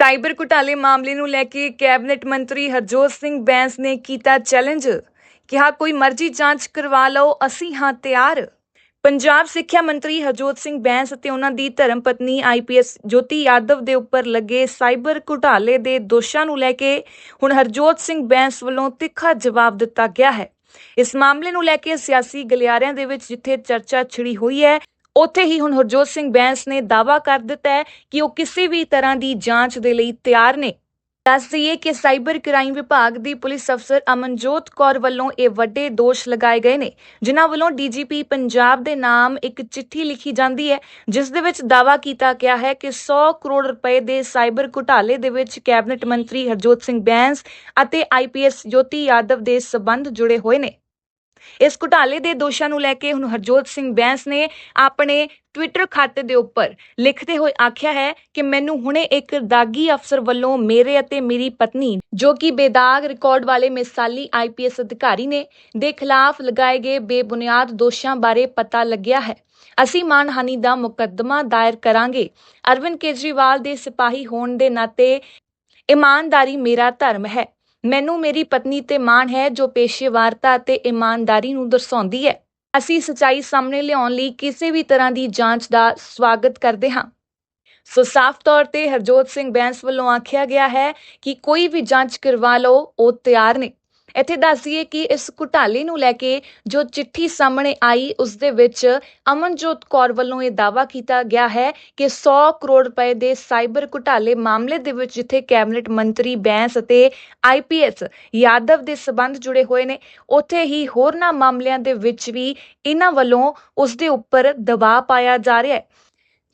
Cyber ਘੁਟਾਲੇ ਮਾਮਲੇ ਨੂੰ ਲੈ ਕੇ ਕੈਬਨਿਟ ਮੰਤਰੀ ਹਰਜੋਤ ਸਿੰਘ ਬੈਂਸ ਨੇ ਕੀਤਾ ਚੈਲੰਜ। ਕਿਹਾ, ਕੋਈ ਮਰਜ਼ੀ ਜਾਂਚ ਕਰਵਾ ਲਓ, ਅਸੀਂ ਹਾਂ ਤਿਆਰ। ਪੰਜਾਬ ਸਿੱਖਿਆ ਮੰਤਰੀ ਹਰਜੋਤ ਸਿੰਘ ਬੈਂਸ ਅਤੇ ਉਹਨਾਂ ਦੀ ਧਰਮ ਪਤਨੀ ਆਈਪੀਐਸ ਜੋਤੀ ਯਾਦਵ ਦੇ ਉੱਪਰ ਲੱਗੇ ਸਾਈਬਰ ਘੁਟਾਲੇ ਦੇ ਦੋਸ਼ਾਂ ਨੂੰ ਲੈ ਕੇ ਹੁਣ ਹਰਜੋਤ ਸਿੰਘ ਬੈਂਸ ਵੱਲੋਂ ਤਿੱਖਾ ਜਵਾਬ ਦਿੱਤਾ ਗਿਆ ਹੈ। ਇਸ ਮਾਮਲੇ ਨੂੰ ਲੈ ਕੇ ਸਿਆਸੀ ਗਲਿਆਰਿਆਂ ਦੇ ਵਿੱਚ ਜਿੱਥੇ ਚਰਚਾ ਛਿੜੀ ਹੋਈ ਹੈ ਉੱਥੇ ਹੀ ਹੁਣ ਹਰਜੋਤ ਸਿੰਘ ਬੈਂਸ ਨੇ ਦਾਅਵਾ ਕਰ ਦਿੱਤਾ ਹੈ ਕਿ ਉਹ ਕਿਸੇ ਵੀ ਤਰ੍ਹਾਂ ਦੀ ਜਾਂਚ ਦੇ ਲਈ ਤਿਆਰ ਨੇ। ਦੱਸ ਦਈਏ ਕਿ ਸਾਈਬਰ ਕ੍ਰਾਈਮ ਵਿਭਾਗ ਦੀ ਪੁਲਿਸ ਅਫਸਰ ਅਮਨਜੋਤ ਕੌਰ ਵੱਲੋਂ ਇਹ ਵੱਡੇ ਦੋਸ਼ ਲਗਾਏ ਗਏ ਨੇ, ਜਿਨ੍ਹਾਂ ਵੱਲੋਂ ਡੀਜੀਪੀ ਪੰਜਾਬ ਦੇ ਨਾਮ ਇੱਕ ਚਿੱਠੀ ਲਿਖੀ ਜਾਂਦੀ ਹੈ, ਜਿਸ ਦੇ ਵਿੱਚ ਦਾਅਵਾ ਕੀਤਾ ਗਿਆ ਹੈ ਕਿ 100 ਕਰੋੜ ਰੁਪਏ ਦੇ ਸਾਈਬਰ ਘੁਟਾਲੇ ਦੇ ਵਿੱਚ ਕੈਬਨਿਟ ਮੰਤਰੀ ਹਰਜੋਤ ਸਿੰਘ ਬੈਂਸ ਅਤੇ ਆਈਪੀਐਸ ਜੋਤੀ ਯਾਦਵ ਦੇ ਸਬੰਧ ਜੁੜੇ ਹੋਏ ਨੇ। ਇਸ ਘੁਟਾਲੇ ਦੇ ਦੋਸ਼ਾਂ ਨੂੰ ਲੈ ਕੇ ਹੁਣ ਹਰਜੋਤ ਸਿੰਘ ਬੈਂਸ ਨੇ ਆਪਣੇ ਟਵਿੱਟਰ ਖਾਤੇ ਦੇ ਉੱਪਰ ਲਿਖਦੇ ਹੋਏ ਆਖਿਆ ਹੈ ਕਿ ਮੈਨੂੰ ਹੁਣੇ ਇੱਕ ਦਾਗੀ ਅਫਸਰ ਵੱਲੋਂ ਮੇਰੇ ਅਤੇ ਮੇਰੀ ਪਤਨੀ, ਜੋ ਕਿ ਬੇਦਾਗ ਰਿਕਾਰਡ ਵਾਲੇ ਮਿਸਾਲੀ ਆਈਪੀਐਸ ਅਧਿਕਾਰੀ ਨੇ, ਦੇ ਖਿਲਾਫ ਲਗਾਏ ਗਏ ਬੇਬੁਨਿਆਦ ਦੋਸ਼ਾਂ ਬਾਰੇ ਪਤਾ ਲੱਗਿਆ ਹੈ। ਅਸੀਂ ਮਾਨਹਾਨੀ ਦਾ ਮੁਕੱਦਮਾ ਦਾਇਰ ਕਰਾਂਗੇ। ਅਰਵਿੰਦ ਕੇਜਰੀਵਾਲ ਦੇ ਸਿਪਾਹੀ ਹੋਣ ਦੇ ਨਾਤੇ ਇਮਾਨਦਾਰੀ ਮੇਰਾ ਧਰਮ ਹੈ। ਮੈਨੂੰ ਮੇਰੀ ਪਤਨੀ ਤੇ ਮਾਣ ਹੈ ਜੋ ਪੇਸ਼ੇਵਾਰਤਾ ਅਤੇ ਇਮਾਨਦਾਰੀ ਨੂੰ ਦਰਸਾਉਂਦੀ ਹੈ। ਅਸੀਂ ਸਚਾਈ ਸਾਹਮਣੇ ਲਿਆਉਣ ਲਈ ਕਿਸੇ ਵੀ ਤਰ੍ਹਾਂ ਦੀ ਜਾਂਚ ਦਾ ਸਵਾਗਤ ਕਰਦੇ ਹਾਂ। ਸੋ ਸਾਫ਼ ਤੌਰ ਤੇ ਹਰਜੋਤ ਸਿੰਘ ਬੈਂਸ ਵੱਲੋਂ ਆਖਿਆ ਗਿਆ ਹੈ ਕਿ ਕੋਈ ਵੀ ਜਾਂਚ ਕਰਵਾ ਲਓ, ਉਹ ਤਿਆਰ ਨੇ। ਇੱਥੇ ਦੱਸੀਏ ਕਿ ਇਸ ਘੁਟਾਲੇ ਨੂੰ ਲੈ ਕੇ ਜੋ ਚਿੱਠੀ ਸਾਹਮਣੇ ਆਈ, ਉਸ ਦੇ ਵਿੱਚ ਅਮਨਜੋਤ ਕੌਰ ਵੱਲੋਂ ਇਹ ਦਾਅਵਾ ਕੀਤਾ ਗਿਆ ਹੈ ਕਿ 100 ਕਰੋੜ ਰੁਪਏ ਦੇ ਸਾਈਬਰ ਘੁਟਾਲੇ ਮਾਮਲੇ ਦੇ ਵਿੱਚ ਜਿੱਥੇ ਕੈਬਨਿਟ ਮੰਤਰੀ ਬੈਂਸ ਅਤੇ ਆਈਪੀਐਸ ਯਾਦਵ ਦੇ ਸਬੰਧ ਜੁੜੇ ਹੋਏ ਨੇ, ਉੱਥੇ ਹੀ ਹੋਰਨਾਂ ਮਾਮਲਿਆਂ ਦੇ ਵਿੱਚ ਵੀ ਇਹਨਾਂ ਵੱਲੋਂ ਉਸ ਦੇ ਉੱਪਰ ਦਬਾਅ ਪਾਇਆ ਜਾ ਰਿਹਾ ਹੈ।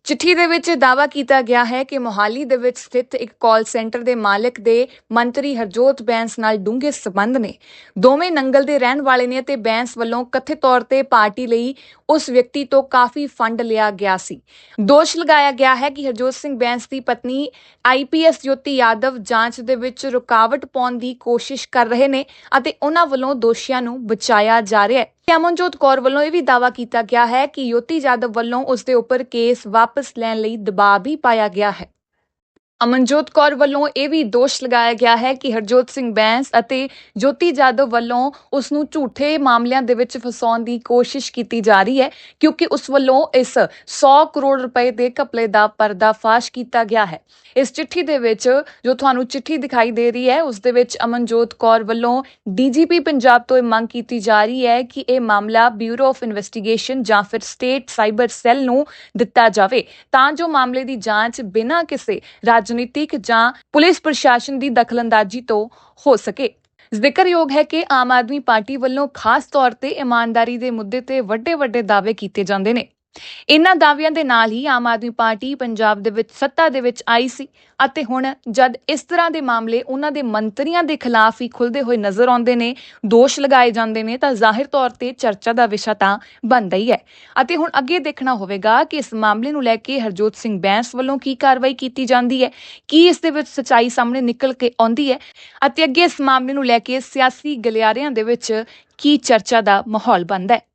ਚਿੱਠੀ ਦੇ ਵਿੱਚ ਦਾਅਵਾ ਕੀਤਾ ਗਿਆ ਹੈ ਕਿ ਮੋਹਾਲੀ ਦੇ ਵਿੱਚ ਸਥਿਤ ਇੱਕ ਕਾਲ ਸੈਂਟਰ ਦੇ ਮਾਲਕ ਦੇ ਮੰਤਰੀ ਹਰਜੋਤ ਬੈਂਸ ਨਾਲ ਡੂੰਘੇ ਸਬੰਧ ਨੇ। ਦੋਵੇਂ ਨੰਗਲ ਦੇ ਰਹਿਣ ਵਾਲੇ ਨੇ ਤੇ ਬੈਂਸ ਵੱਲੋਂ ਕਥਿਤ ਤੌਰ ਤੇ ਪਾਰਟੀ ਲਈ ਉਸ ਵਿਅਕਤੀ ਤੋਂ ਕਾਫੀ ਫੰਡ ਲਿਆ ਗਿਆ ਸੀ। ਦੋਸ਼ ਲਗਾਇਆ ਗਿਆ ਹੈ ਕਿ ਹਰਜੋਤ ਸਿੰਘ ਬੈਂਸ ਦੀ ਪਤਨੀ ਆਈਪੀਐਸ ਜੋਤੀ ਯਾਦਵ ਜਾਂਚ ਦੇ ਵਿੱਚ ਰੁਕਾਵਟ ਪਾਉਣ ਦੀ ਕੋਸ਼ਿਸ਼ ਕਰ ਰਹੇ ਨੇ ਅਤੇ ਉਹਨਾਂ ਵੱਲੋਂ ਦੋਸ਼ੀਆਂ ਨੂੰ ਬਚਾਇਆ ਜਾ ਰਿਹਾ ਹੈ। ਅਮਨਜੋਤ ਕੌਰ ਵੱਲੋਂ ਇਹ ਵੀ ਦਾਅਵਾ ਕੀਤਾ ਗਿਆ ਹੈ ਕਿ ਯੋਤੀ ਜਾਦਵ ਵੱਲੋਂ ਉਸ ਦੇ ਉੱਪਰ ਕੇਸ ਵਾਪਸ ਲੈਣ ਲਈ ਦਬਾਅ ਵੀ ਪਾਇਆ ਗਿਆ ਹੈ। ਅਮਨਜੋਤ ਕੌਰ ਵੱਲੋਂ ਇਹ ਵੀ ਦੋਸ਼ ਲਗਾਇਆ ਗਿਆ ਹੈ ਕਿ ਹਰਜੋਤ ਸਿੰਘ ਬੈਂਸ ਅਤੇ ਜੋਤੀ ਜਾਦਵ ਵੱਲੋਂ ਉਸ ਨੂੰ ਝੂਠੇ ਮਾਮਲਿਆਂ ਦੇ ਵਿੱਚ ਫਸਾਉਣ ਦੀ ਕੋਸ਼ਿਸ਼ ਕੀਤੀ ਜਾ ਰਹੀ ਹੈ, ਕਿਉਂਕਿ ਉਸ ਵੱਲੋਂ ਇਸ 100 ਕਰੋੜ ਰੁਪਏ ਦੇ ਘਪਲੇ ਦਾ ਪਰਦਾਫਾਸ਼ ਕੀਤਾ ਗਿਆ ਹੈ। ਇਸ ਚਿੱਠੀ ਦੇ ਵਿੱਚ ਜੋ ਤੁਹਾਨੂੰ ਚਿੱਠੀ ਦਿਖਾਈ ਦੇ ਰਹੀ ਹੈ, ਉਸ ਦੇ ਵਿੱਚ ਅਮਨਜੋਤ ਕੌਰ ਵੱਲੋਂ ਡੀਜੀਪੀ ਪੰਜਾਬ ਤੋਂ ਇਹ ਮੰਗ ਕੀਤੀ ਜਾ ਰਹੀ ਹੈ ਕਿ ਇਹ ਮਾਮਲਾ ਬਿਊਰੋ ਆਫ ਇਨਵੈਸਟੀਗੇਸ਼ਨ ਜਾਂ ਫਿਰ ਸਟੇਟ ਸਾਈਬਰ ਸੈੱਲ ਨੂੰ ਦਿੱਤਾ ਜਾਵੇ। ਤਾਂ ਜੋ ਮਾਮਲੇ ਦੀ ਜਾਂਚ ਬਿਨਾਂ ਕਿਸੇ ਰਾਜ ਰਾਜਨੀਤਿਕ ਜਾਂ ਪੁਲਿਸ ਪ੍ਰਸ਼ਾਸਨ ਦੀ ਦਖਲਅੰਦਾਜ਼ੀ ਤੋਂ ਹੋ ਸਕੇ। ਜ਼ਿਕਰਯੋਗ ਹੈ ਕਿ ਆਮ ਆਦਮੀ ਪਾਰਟੀ ਵੱਲੋਂ ਖਾਸ ਤੌਰ ਤੇ ਇਮਾਨਦਾਰੀ ਦੇ ਮੁੱਦੇ ਤੇ ਵੱਡੇ ਵੱਡੇ ਦਾਅਵੇ ਕੀਤੇ ਜਾਂਦੇ ਨੇ। ਇਨ੍ਹਾਂ ਦਾਅਵਿਆਂ ਦੇ ਨਾਲ ਹੀ ਆਮ ਆਦਮੀ ਪਾਰਟੀ ਪੰਜਾਬ ਦੇ ਵਿੱਚ ਸੱਤਾ ਦੇ ਵਿੱਚ ਆਈ ਸੀ ਅਤੇ ਹੁਣ ਜਦ ਇਸ ਤਰ੍ਹਾਂ ਦੇ ਮਾਮਲੇ ਉਹਨਾਂ ਦੇ ਮੰਤਰੀਆਂ ਦੇ ਖਿਲਾਫ ਹੀ ਖੁੱਲਦੇ ਹੋਏ ਨਜ਼ਰ ਆਉਂਦੇ ਨੇ, ਦੋਸ਼ ਲਗਾਏ ਜਾਂਦੇ ਨੇ, ਤਾਂ ਜ਼ਾਹਿਰ ਤੌਰ ਤੇ ਚਰਚਾ ਦਾ ਵਿਸ਼ਾ ਤਾਂ ਬਣਦਾ ਹੀ ਹੈ। ਅਤੇ ਹੁਣ ਅੱਗੇ ਦੇਖਣਾ ਹੋਵੇਗਾ ਕਿ ਇਸ ਮਾਮਲੇ ਨੂੰ ਲੈ ਕੇ ਹਰਜੋਤ ਸਿੰਘ ਬੈਂਸ ਵੱਲੋਂ ਕੀ ਕਾਰਵਾਈ ਕੀਤੀ ਜਾਂਦੀ ਹੈ, ਕੀ ਇਸ ਦੇ ਵਿੱਚ ਸਚਾਈ ਸਾਹਮਣੇ ਨਿਕਲ ਕੇ ਆਉਂਦੀ ਹੈ, ਅਤੇ ਅੱਗੇ ਇਸ ਮਾਮਲੇ ਨੂੰ ਲੈ ਕੇ ਸਿਆਸੀ ਗਲਿਆਰਿਆਂ ਦੇ ਵਿੱਚ ਕੀ ਚਰਚਾ ਦਾ ਮਾਹੌਲ ਬਣਦਾ ਹੈ।